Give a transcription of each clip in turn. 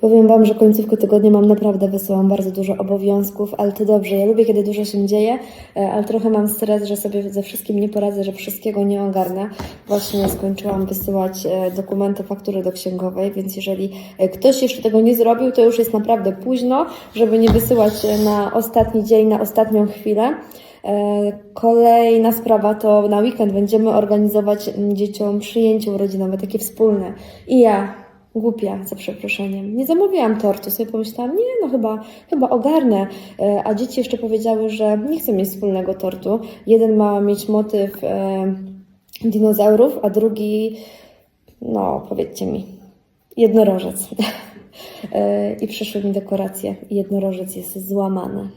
Powiem Wam, że końcówkę tygodnia mam naprawdę wysyłam bardzo dużo obowiązków, ale to dobrze. Ja lubię, kiedy dużo się dzieje, e, ale trochę mam stres, że sobie ze wszystkim nie poradzę, że wszystkiego nie ogarnę. Właśnie skończyłam wysyłać e, dokumenty, faktury do księgowej, więc jeżeli e, ktoś jeszcze tego nie zrobił, to już jest naprawdę późno, żeby nie wysyłać na ostatni dzień, na ostatnią chwilę. Kolejna sprawa to na weekend będziemy organizować dzieciom przyjęcie urodzinowe, takie wspólne. I ja, głupia, za przeproszeniem, nie zamówiłam tortu. Sobie pomyślałam, nie, no chyba, chyba ogarnę. E, A dzieci jeszcze powiedziały, że nie chcą mieć wspólnego tortu. Jeden ma mieć motyw e, dinozaurów, a drugi, no powiedzcie mi, jednorożec. E, I przyszły mi dekoracje. Jednorożec jest złamany.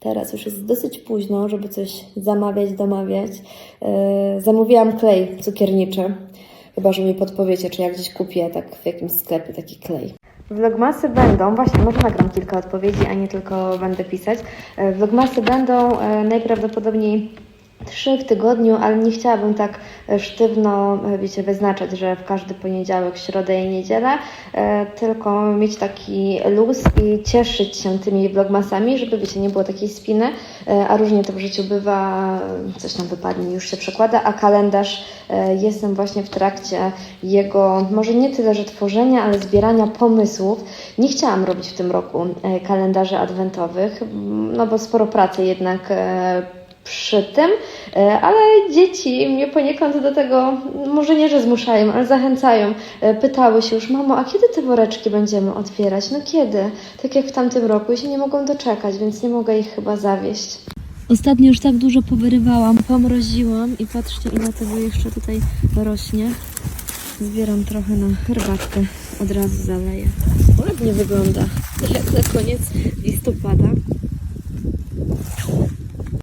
Teraz już jest dosyć późno, żeby coś zamawiać, domawiać. E, zamówiłam klej cukierniczy. Chyba, że mi podpowiecie, czy ja gdzieś kupię tak w jakimś sklepie taki klej. Vlogmasy będą, właśnie może nagram kilka odpowiedzi, a nie tylko będę pisać. E, Vlogmasy będą e, najprawdopodobniej trzy w tygodniu, ale nie chciałabym tak e, sztywno, e, wiecie, wyznaczać, że w każdy poniedziałek, środę i niedzielę, e, tylko mieć taki luz i cieszyć się tymi vlogmasami, żeby, wiecie, nie było takiej spiny, a różnie to w życiu bywa, coś tam wypadnie, już się przekłada, a kalendarz jestem właśnie w trakcie jego, może nie tyle, że tworzenia, ale zbierania pomysłów. Nie chciałam robić w tym roku kalendarzy adwentowych, no bo sporo pracy jednak przy tym, e, ale dzieci mnie poniekąd do tego, może nie, że zmuszają, ale zachęcają. E, Pytały się już, mamo, a kiedy te woreczki będziemy otwierać? No kiedy? Tak jak w tamtym roku i się nie mogą doczekać, więc nie mogę ich chyba zawieść. Ostatnio już tak dużo powyrywałam, pomroziłam i patrzcie ile tego jeszcze tutaj rośnie. Zbieram trochę na herbatkę, od razu zaleję. Ładnie wygląda, jak na koniec listopada.